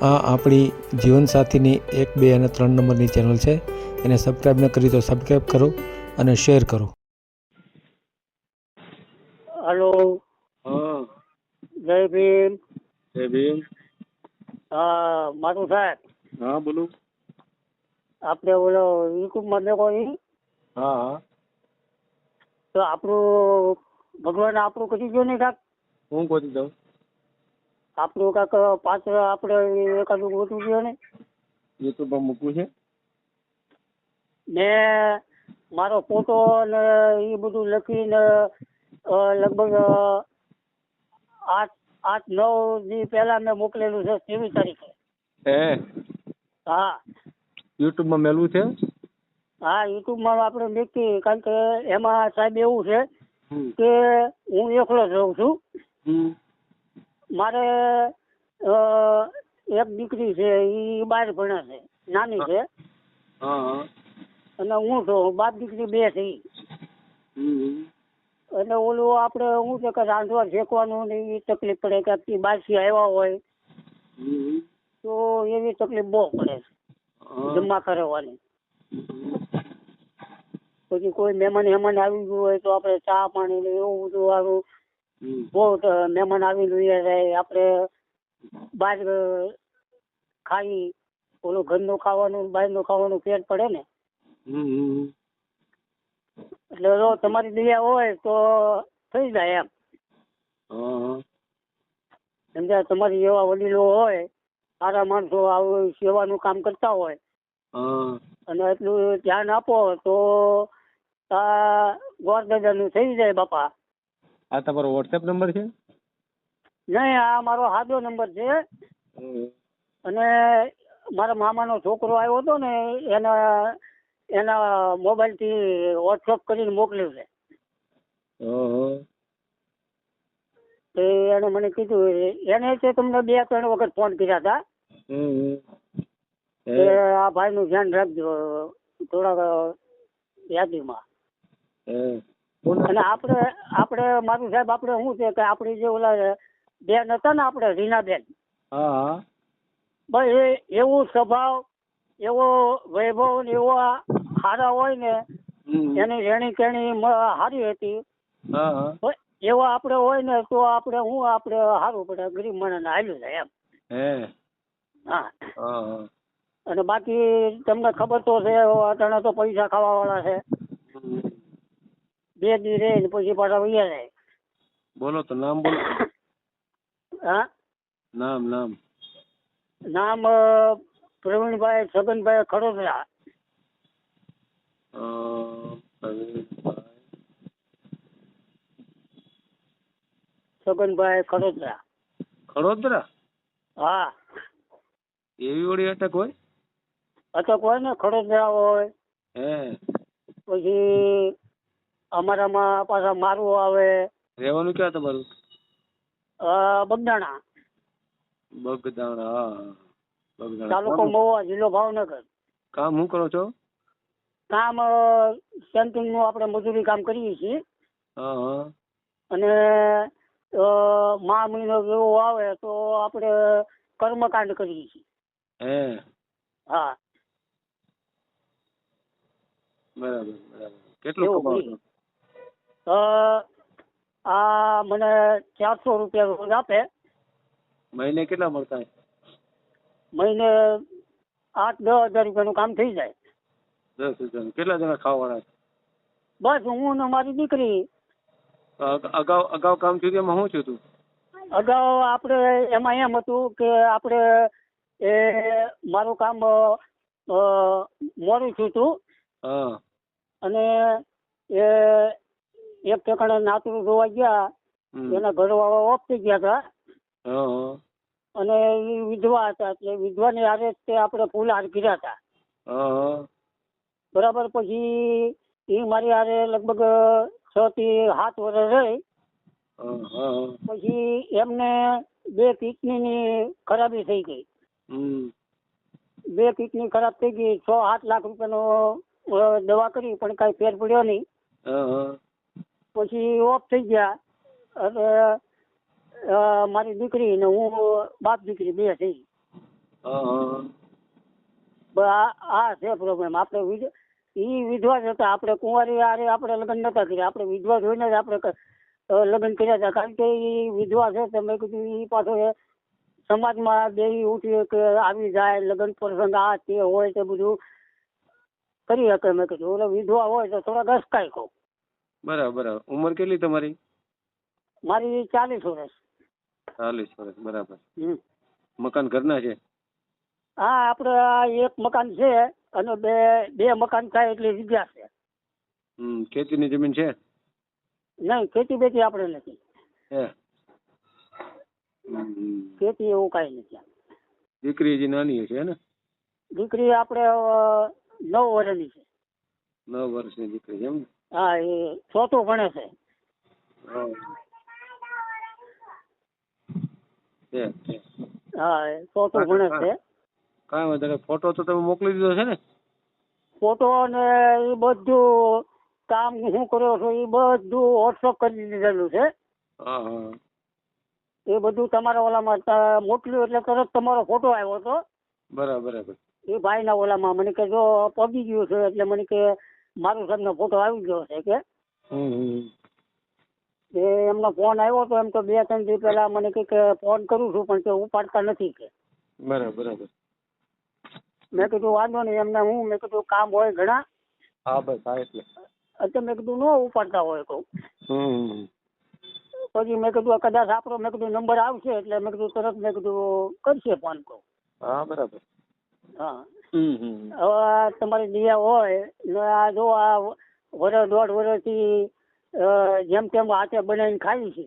આ આપણી જીવનસાથીની એક બે અને ત્રણ નંબરની ચેનલ છે. એને સબસ્ક્રાઈબ ન કરી તો સબસ્ક્રાઈબ કરો અને શેર કરો. હલો. હા. જય ભીમ. જય ભીમ. હા મારું સાહેબ. હા બોલો. આપણે ઓલો યુટ્યુબમાં દેખો ઈ. હા હા. તો આપણું ભગવાન આપણું કરી ગયો ને કાંક હું ગોતી દઉં આપણું કાંક પાત્ર આપણે એકાદું ગોતું છે ને? યુટ્યુબમાં મૂકવું છે. ને મારો ફોટો ને એ બધું લખીને લગભગ આઠ આઠ નવ દી પહેલા મેં મોકલેલું છે ત્રેવીસ તારીખે. હે? હા. યુટ્યુબમાં મેલવું છે? હા યુટ્યુબમાં આપણે મૂકી કારણ કે એમાં સાહેબ એવું છે કે હું એકલો જ રહું છું. મારે એક દીકરી છે એ બહાર ભણે છે નાની છે. અને હું છું બાપ દીકરી બે છે અને ઓલું આપણે હું છે કે રાંધવા શેકવાનું ને એ તકલીફ પડે કે આટલી બહારથી આવ્યા હોય. તો એવી તકલીફ બહુ પડે. જમા કરવાની પછી કોઈ મહેમાન હેમાન આવી ગયું હોય તો આપણે ચા પાણી ને એવું બધું હમ બહુ મહેમાન આવી રહ્યા છે. આપણે બહાર ખાઈ ઓલું ઘરનું ખાવાનું બહારનું ખાવાનું પેટ પડે ને. એટલે જો તમારી દયા હોય તો થઈ જાય એમ. હા સમજ્યા તમારી જેવા વડીલો હોય સારા માણસો આવું સેવાનું કામ કરતા હોય અને એટલું ધ્યાન આપો તો આ નું થઈ જાય બાપા. આ તમારો વોટ્સએપ નંબર છે? નહીં આ મારો સાદો નંબર છે. અને મારા મામાનો છોકરો આવ્યો હતો ને એના એના મોબાઈલથી વોટ્સઅપ કરીને મોકલ્યું છે. તો એને મને કીધું એને છે તમને બે ત્રણ વખત ફોન કર્યા હતા. આ ભાઈનું ધ્યાન રાખજો થોડાક યાદીમાં. અને આપણે આપણે મારું સાહેબ આપણે શું છે કે આપણી જે ઓલા બેન હતા ને આપણે રીનાબેન. હા. બસ એ એવું સ્વભાવ એવો વૈભવ ને એવો સારા હોય ને એની રેણી કેણી સારી હતી. એવો આપણે હોય ને તો આપણે હું આપણે સારું પડે ગરીબ માણસને હાલ્યું જાય એમ. હા. અને બાકી તમને ખબર તો છે અટાણે તો પૈસા ખાવા વાળા છે. બે દી રહે ને પછી પાછા વૈયા જાય. બોલો તો નામ બોલો. હા? નામ નામ. નામ પ્રવીણભાઈ છગનભાઈ ખડોદરા. છગનભાઈ ખડોદરા. ખડોદરા? હા. એવી વળી અટક હોય? અટક હોય ને ખડોદરા હોય. હે. પછી અમારામાં પાછા મારું આવે. રહેવાનું ક્યાં તમારું? બગદાણા. બગદાણા હા હા. બગદાણા. તાલુકો મહુવા જિલ્લો ભાવનગર. કામ શું કરો છો? કામ સેન્ટિંગનું આપણે મજૂરી કામ કરીએ છીએ. અને મા મહિનો જેવો આવે તો આપણે કર્મકાંડ કરીએ છીએ. હે? હા. બરાબર બરાબર. કેટલું કમાવો છો આ મને ચારસો રૂપિયા રોજ આપે. મહિને કેટલા મળતા મહિને આઠ દસ હજાર રૂપિયાનું કામ થઈ જાય. દસ હજાર કેટલા જણા ખાવાવાળા બસ હું ને મારી દીકરી. અગાઉ અગાઉ કામ થયું એમાં શું થયું હતું અગાઉ આપણે એમાં એમ હતું કે આપણે એ મારું કામ મોડું થયું હતું. અને એ એક ઠેકાણે નાતરું જોવા ગયા. એના ઘરવાળા ઓફ થઈ ગયા હતા. અને એ વિધવા હતા એટલે વિધવાની હારે તે આપણે ફૂલ હાર કર્યા હતા. બરાબર પછી એ મારી હારે લગભગ છ થી સાત વર્ષ રહી. પછી એમને બે કિડનીની ખરાબી થઈ ગઈ. બે કિડની ખરાબ થઈ ગઈ છ આઠ લાખ રૂપિયાનો નો દવા કરી પણ કાંઈ ફેર પડ્યો નહીં. પછી ઓફ થઈ ગયા. અને મારી દીકરી ને હું બાપ દીકરી બે થઈ. આ છે પ્રોબ્લેમ આપણે ઈ વિધવા જ હતા. આપણે કુંવારી આરે આપણે લગ્ન નતા કર્યા. આપણે વિધવા જોઈને જ આપણે લગ્ન કર્યા હતા. કારણ કે ઈ વિધવા છે તો મેં કીધું ઈ પાછો સમાજમાં દેવી ઉઠી કે આવી જાય લગ્ન પ્રસંગ આ તે હોય તે બધું કરી શકે. મેં કીધું ઓલો વિધવા હોય તો થોડા ઘસકાય કહું. બરાબર બરાબર. ઉંમર કેટલી તમારી? મારી ચાલીસ વર્ષ. ચાલીસ વર્ષ બરાબર. મકાન ઘરના છે? હા આપણે એક મકાન છે અને બે બે મકાન થાય એટલી જગ્યા છે. હમ ખેતીની જમીન છે? નહીં ખેતી બેતી આપણે નથી. ખેતી એવું કાંઈ નથી દીકરી હજી નાની છે ને? દીકરી આપણે નવ વર્ષની છે. નવ વર્ષની દીકરી છે એમ ને? હા એ ચોથું ભણે છે. હા. ચોથું ભણે છે. કાંઈ વાંધો નહીં. ફોટો તો તમે મોકલી દીધો છે ને? ફોટો ને એ બધું કામ શું કર્યો છું એ બધું વોટ્સઅપ કરી દીધેલું છે. એ બધું તમારા ઓલામાં મોકલ્યું એટલે તરત તમારો ફોટો આવ્યો હતો. બરાબર બરાબર. એ ભાઈના ઓલામાં મને કે જો પગી ગયું છે એટલે મને કે મારું સાહેબનો ફોટો આવી ગયો છે કે? એ એમનો ફોન આવ્યો તો એમ તો બે ત્રણ દિવસ પહેલા મને કે કે ફોન કરું છું પણ કે ઉપાડતા નથી કે. બરાબર બરાબર. મેં કીધું વાંધો નહીં એમને હું મેં કીધું કામ હોય ઘણા. હા બસ હા એટલે. એટલે મેં કીધું ન ઉપાડતા હોય કહું. હમ પછી મેં કીધું કદાચ આપણો મેં કીધું નંબર આવશે એટલે મેં કીધું તરત મેં કીધું કરશે ફોન કહું. હા બરાબર. હા. હવે તમારી દિયા હોય ને આ જો આ વર્ષ દોઢ વર્ષથી જેમ તેમ હાથે બનાવીને ખાઈ છે.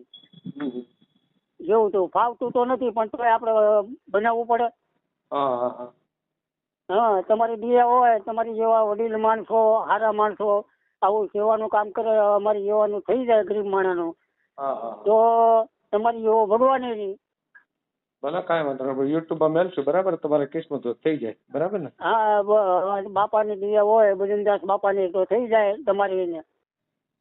જેવું તો ફાવતું તો નથી પણ તોય આપણે બનાવવું પડે. હા તમારી દિયા હોય તમારી જેવા વડીલ માણસો સારા માણસો આવું સેવાનું કામ કરે અમારી જેવાનું થઈ જાય ગરીબ માણસનું. તો તમારી જેવો ભગવાન નહીં ભલે કાંઈ વાંધો નહીં યુટ્યુબમાં મેલશું બરાબર? તમારે કિસ્મત થઈ જાય બરાબર ને? હા બાપાની દુનિયા હોય બજનદાસ બાપાની તો થઈ જાય તમારી એને.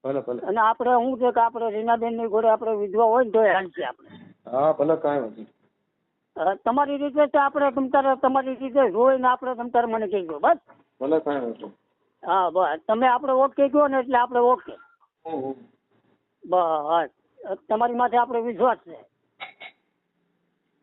ભલે ભલે. અને આપણે હું છે કે આપણે રીનાબેનની ઘોડે આપણે વિધવા હોય ને તો હાલશે આપણે. હા ભલે કાંઈ વાંધો નહીં. તમારી રીતે તો આપણે તમતારે તમારી રીતે જોઈને આપણે તમતારે મને કહેજો બસ? ભલે કાંઈ વાંધો હા બસ. તમે આપણે ઓકે કહો ને એટલે આપણે ઓકે. બસ. તમારી માથે આપણે વિશ્વાસ છે.